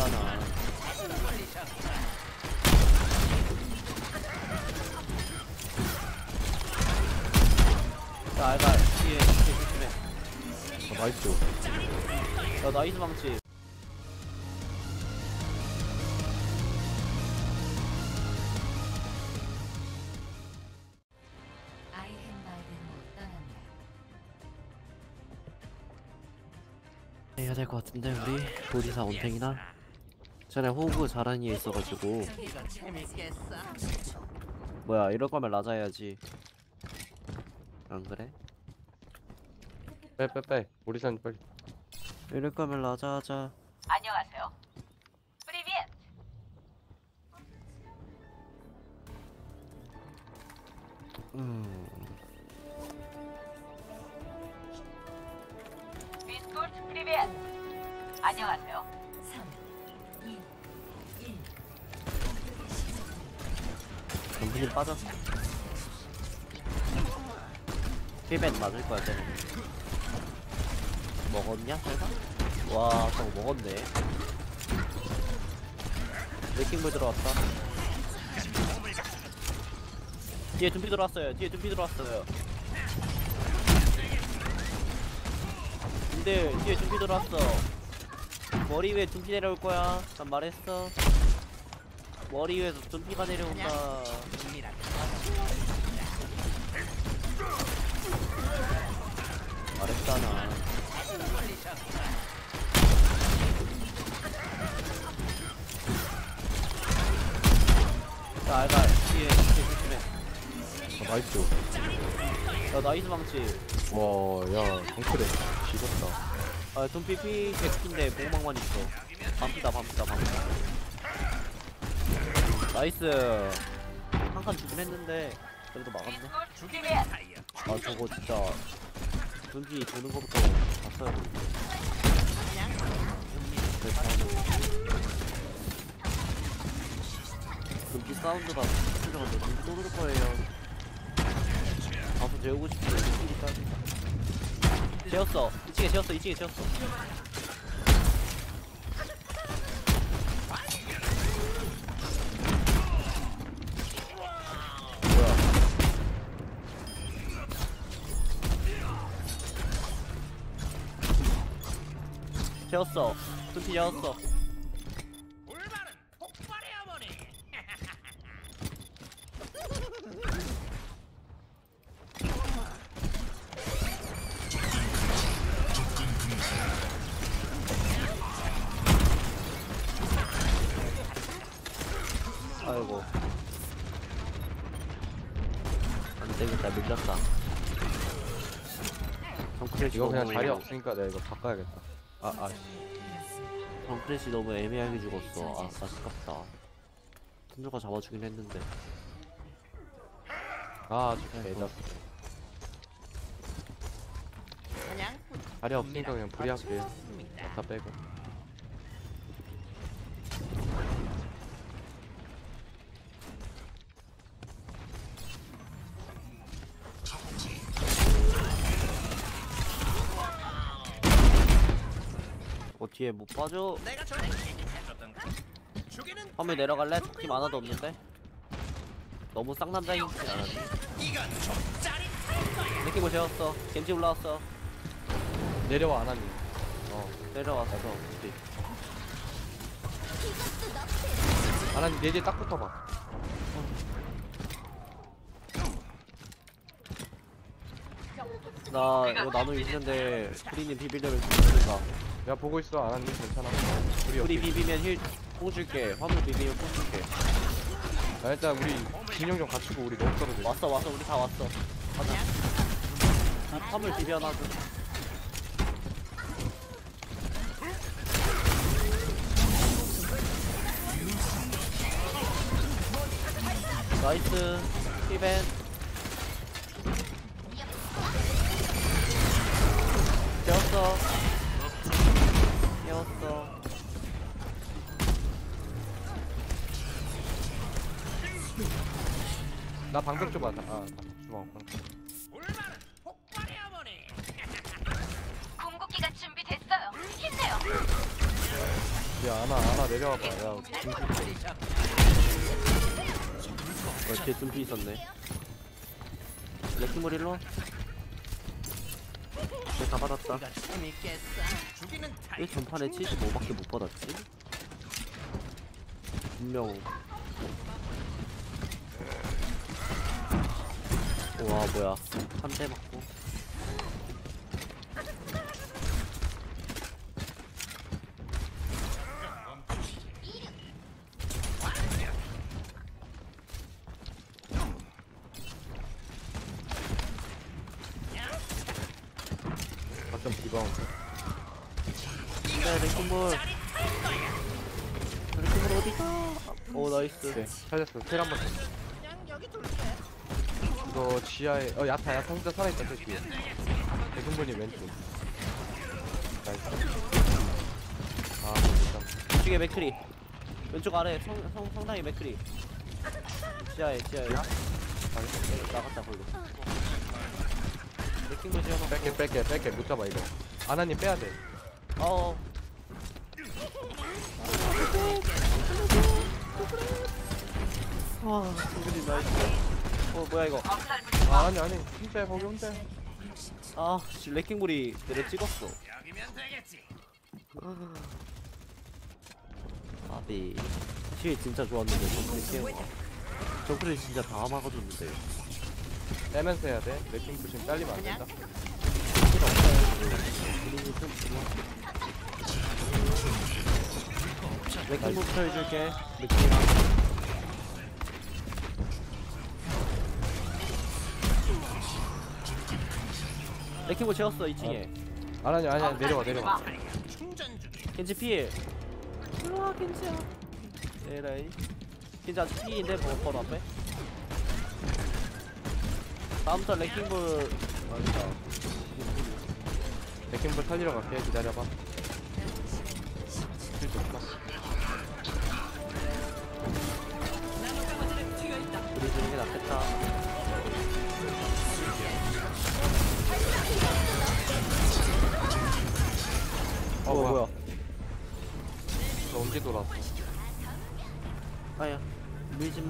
말했잖아. 야, 알갈, 뒤에, 뒤에 조심해. 아, 나이스. 야, 나이스 망치. 해야 될 것 같은데, 우리? 도리사 원탱이나? 전에 호구 애 있어가지고. 뭐야, 이럴 거면 라자 해야지. 안 그래? 빼, 빼, 빼. 오리산 빨리. 이럴 거면 라자 하자. 정신이 빠졌어. 힐벤 맞을 거야, 쟤는. 먹었냐, 설마? 와, 저거 먹었네. 레킹볼 들어왔다. 뒤에 둠피 들어왔어요. 뒤에 둠피 들어왔어요. 근데 뒤에 둠피 들어왔어. 머리 위에 둠피 내려올 거야. 난 말했어. 머리 위에서 둠피가 내려온다. 말했잖아. 야, 알갈, 뒤에, 뒤에 조심해. 아, 나이스. 야, 나이스 망치. 와, 야, 덩크래. 죽었다. 아, 좀 피피 개스킨데 보호막만 있어. 밤피다, 밤피다, 밤피다. 나이스. 한 칸 주긴 했는데, 그래도 막았네. 아, 저거 진짜. 눈피 도는 거부터 봤어야 되는데. 네, 눈피 사운드가 틀려가지고 눈피 또 들을 거예요. 가서 재우고 싶은데, 눈피까지. 재웠어. 2층에 재웠어, 2층에 재웠어. 재웠어. 눈피 재웠어. 아이고. 안 되겠다, 밀렸다. 이거 그냥 자리 없으니까 내가 이거 바꿔야겠다. 아, 아, 씨. 정크래시 너무 애매하게 죽었어. 아, 아깝다. 튼조가 잡아주긴 했는데. 아, 진짜 애다. 자리 없으니까 그냥 불리할게. 다 빼고. 뒤에 못 빠져. 화물 내려갈래? 팀 하나도 없는데? 너무 쌍남자인 지 않았니? 느낌 을 재웠어. 겐지 올라왔어. 내려와, 안 하니. 어. 내려왔어. 우리. 안 하니, 내 뒤에 딱 붙어봐. 나 이거 나노 있는데 프리님 비비려면 죽는다. 야, 보고 있어. 안 하니? 괜찮아. 우리 옆에. 비비면 힐뽕 줄게. 화물 비비면 뽕 줄게. 야, 일단 우리 진영 좀 갖추고 우리 너무 떨어져. 왔어 왔어 우리 다 왔어. 가자. 화물 비벼놔줘. 나이스 힐벤 되었어 나 방벽 좀 하자. 아, 주방. 방벽. 궁극기가 준비됐어요. 힘내요. 야 아나 아나 내려와봐 야 어, 뒤에 둠피 있었네. 레킹볼 일로. 내가 받았다. 왜 전판에 75밖에 못 받았지? 분명. 와 뭐야. 한 대 맞고. 가끔 디바운드 네 레킹볼. 레킹볼 어디가 오 나이스. 오케이. 찾았어. 텔 한번 이거 지하에 어 야타 야타 혼자 살아있다 저 뒤에. 대승분이 왼쪽. 나이스. 아 못참 왼쪽에 맥크리. 왼쪽 아래 성, 성, 성당에 맥크리. 지하에 지하에. 나갔다 걸로. 레킹볼 지어놓고. 뺄게 뺄게 뺄게. 못 잡아 이거. 아나님 빼야돼. 어어 와. 승근이 나이스 어 뭐야 이거? 아 아니 아니. 혼자야 거기 혼자야 아 씨, 레킹볼이 내려 찍었어. 아비. 실 진짜 좋았는데 정크리 깨워 정크리 진짜 다 막아줬는데 빼면서 해야 돼? 레킹 부심 잘리면 안 된다? 필요 없어요 그리고 좀 좋아 레킹볼부터 해줄게. 레킹 레킹볼 채웠어 2층에. 아니 아니 아니 내려와 내려와. 겐지 필 일로와 겐지야. 에라이 겐지 아직 필인데 뭐 바로 앞에. 다음부터 레킹볼. 아니다. 레킹볼 살리러 갈게. 기다려봐. 힐 좋다. 우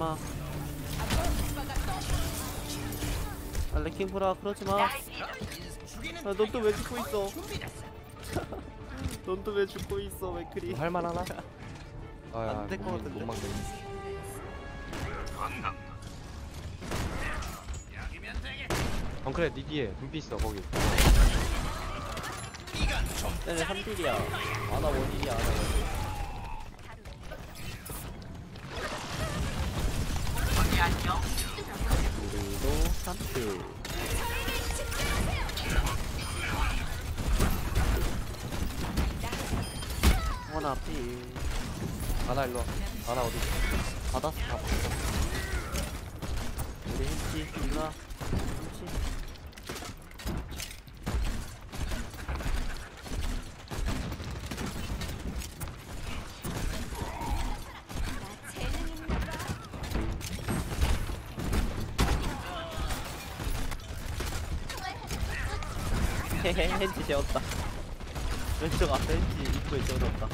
밀지마. 아 레킹볼아 그러지마. 아, 넌 또 왜 죽고 있어? 넌 또 왜 죽고 있어 맥크리 할만하나? 아야 안될 것 같은데. 못 막네. 덩크레 니 뒤에. 눈빛 있어 거기. 얘네 3딜이야. 아나 원딜이야 아나 원딜 우리도 3딜 하나 필 아나 일로 와. 아나 어디 받았어. 우리 햄찌 일로와. 햄찌 헨지 재웠다. 왼쪽 앞에 헨지 입구에 재워놨다.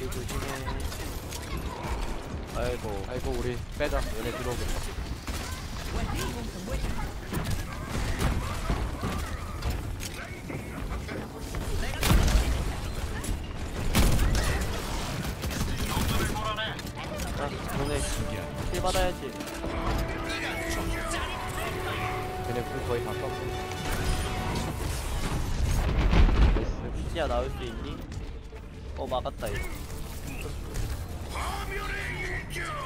이거 조심해 아이고 아이고 우리 빼자. 얘네 들어오겠다 힐 받아야지 걔네 불 거의 다 썼어 헨지야 나올 수 있니? 어 막았다 이거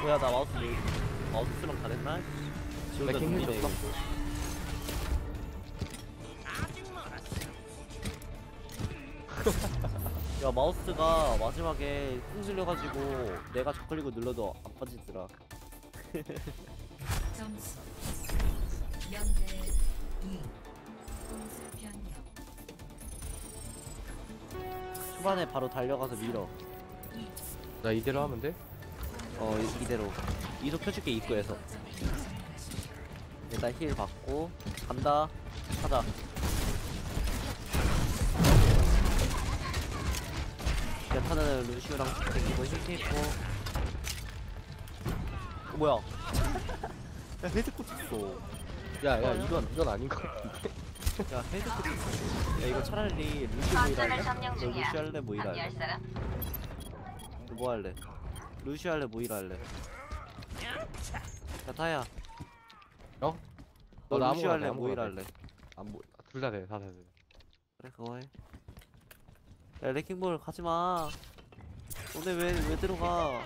뭐야 나 마우스 왜 마우스 쓰면 가랬나? 지원자 맥킹 힐 준비돼 줬어? 이거 야 마우스가 마지막에 쿵 질려가지고 내가 저클릭을 눌러도 안 빠지더라 점수. 0대 2 공수 변경. 초반에 바로 달려가서 밀어. 나 이대로 하면 돼? 어 이- 이대로. 이속 켜줄게 입구에서. 일단 힐 받고 간다. 가자. 야타는 루시오랑 이거 힐 있고 어, 뭐야 야 헤드 꽂혔어 야 야 이건 이건 아닌 것 같은데 야 헤드 꽂혔어 야 이거 차라리 루시오 모이라 할래? 너 루시오 할래 모이라 할래? 사람? 너뭐 할래? 루시오 할래 모이라 할래? 야 타야 어? 너 나 루시오 아무거나 할래 돼, 아무거나 모이라 돼. 할래? 안뭐둘다 돼, 다 돼. 돼. 그래 그거 해. 야 레킹볼 가지마. 너네 왜왜 들어가?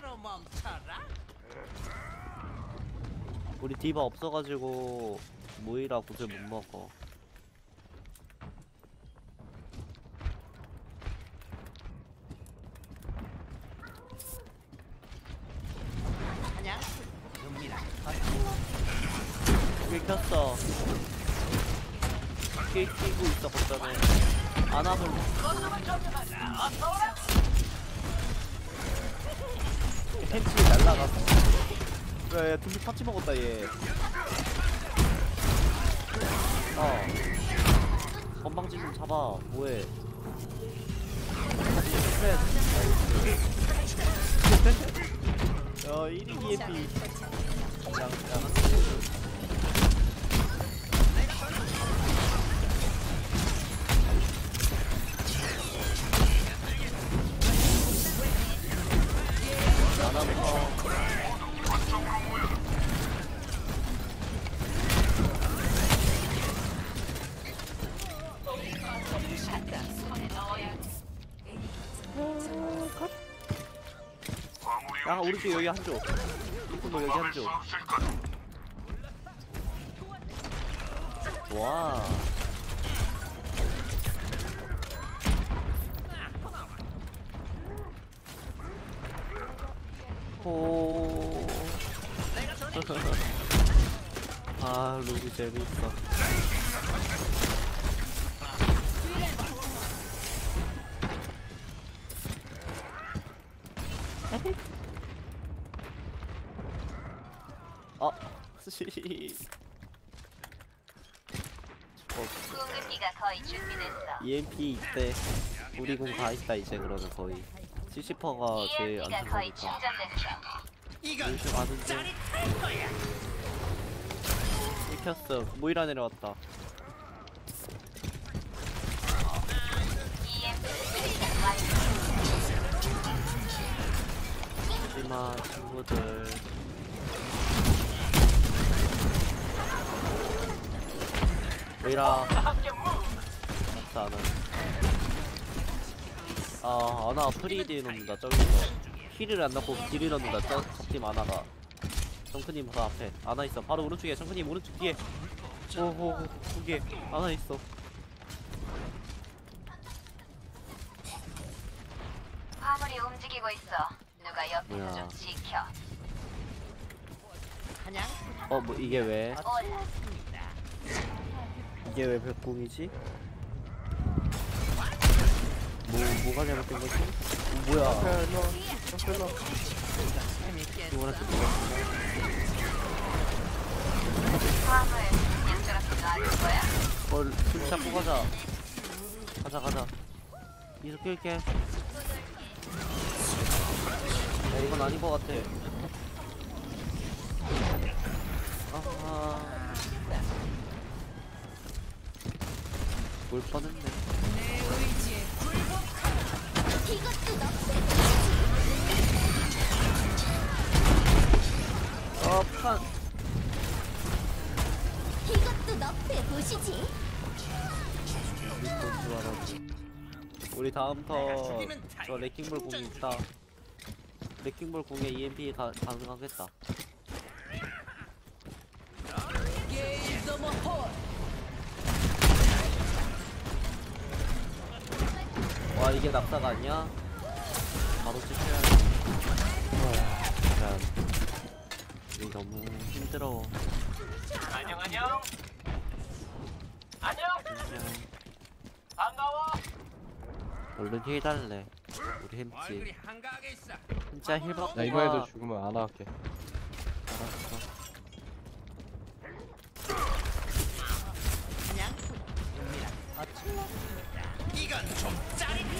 우리 디바 없어가지고 모이라 구슬 못 먹어. 길 켰어. 길 끼고 있어 거점에. 안 하면 햄치 날라갔어. 야, 야, 둠비 파치 먹었다, 얘. 어. 건방진 좀 잡아. 뭐해. 야, 1인 EMP. 야, 야, 야 오른쪽 여기 한쪽 이쁜 거 여기 한쪽 와. 호. 아 루비 재밌어 어 씨. 어, 궁극기가 거의 준비됐어. EMP 이때 우리 공다 있다 이제 그러면 거의 70%가 제일 EMP가 거의 안정적이다 충전됐어. 루시 가는데 읽혔어 모이라 내려왔다 하지마 친구들 맞다 안아 아 아나 프리딜 넣는다 저기서. 힐을 안 넣고 딜을 넣는다 저 적팀 아나가. 정크님 그 앞에 아나 있어. 바로 오른쪽에 정크님 오른쪽 뒤에. 오호 두개. 아나 있어. 화물이 움직이고 있어. 누가 옆에서 뭐야. 좀 지켜. 어뭐 이게 왜? 올라. 이게 왜 백궁이지 뭐 뭐가 잘못된 거지 어, 뭐야 양쪽으로 놔줄 거야. 뭘, 술 잡고 가자. 가자, 가자. 이속 끌게. 야, 이건 아닌 것 같아. 아하. 뭘 뻔했네. 어, 판. 이것도 너프에 보시지. 우리 다음 터저 레킹볼 공이 있다. 레킹볼 공에 EMP 가, 가능하겠다. 이게 낙사가 아니야? 바로 찍혀야지 어, 이 너무 힘들어. 안녕 안녕. 안녕. 안녕 반가워. 얼른 힐 달래. 우리 햄찌. 진짜 힐 받고 나 이번에도 죽으면 안 할게. 알았어 아, 이건 좀 짜릿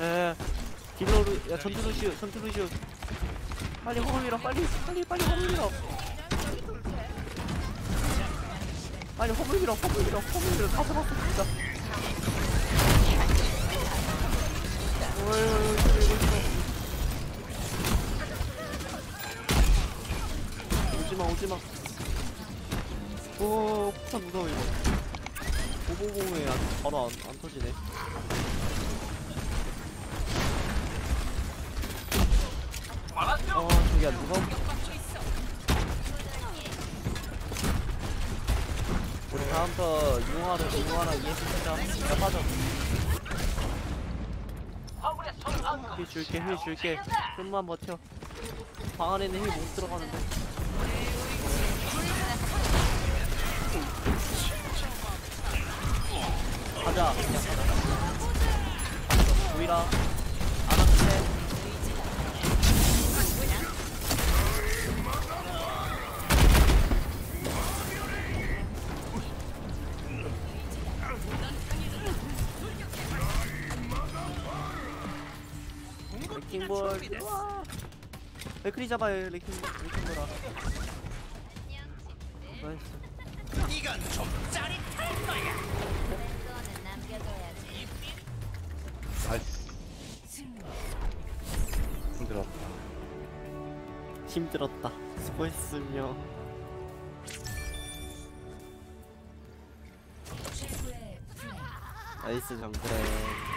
에 딜러루 야 전투 루시우 전투 루시우 빨리 호흡 밀어 빨리 빨리 빨리 호흡 밀어 빨리 호흡 밀어 호흡 밀어 호흡 밀어 다. 잡았어 진짜 어이 오지마 오 폭탄 무서워 이거. 오보공에 안, 바로 안, 안 터지네. 어 저기야 누가? 우리 다음부터 융화로 융화랑 ES 진짜 진짜 빠져. 힐 줄게 힐 줄게. 좀만 버텨. 방 안에는 힐 못 들어가는데 가자. 그냥 가자 보이라. 안아주세 레킹볼. 우와. 맥크리 잡아요 레킹 레킹볼아 나이스. 거는 힘들었다. 힘들었다. 수고했으며. 나이스 정크레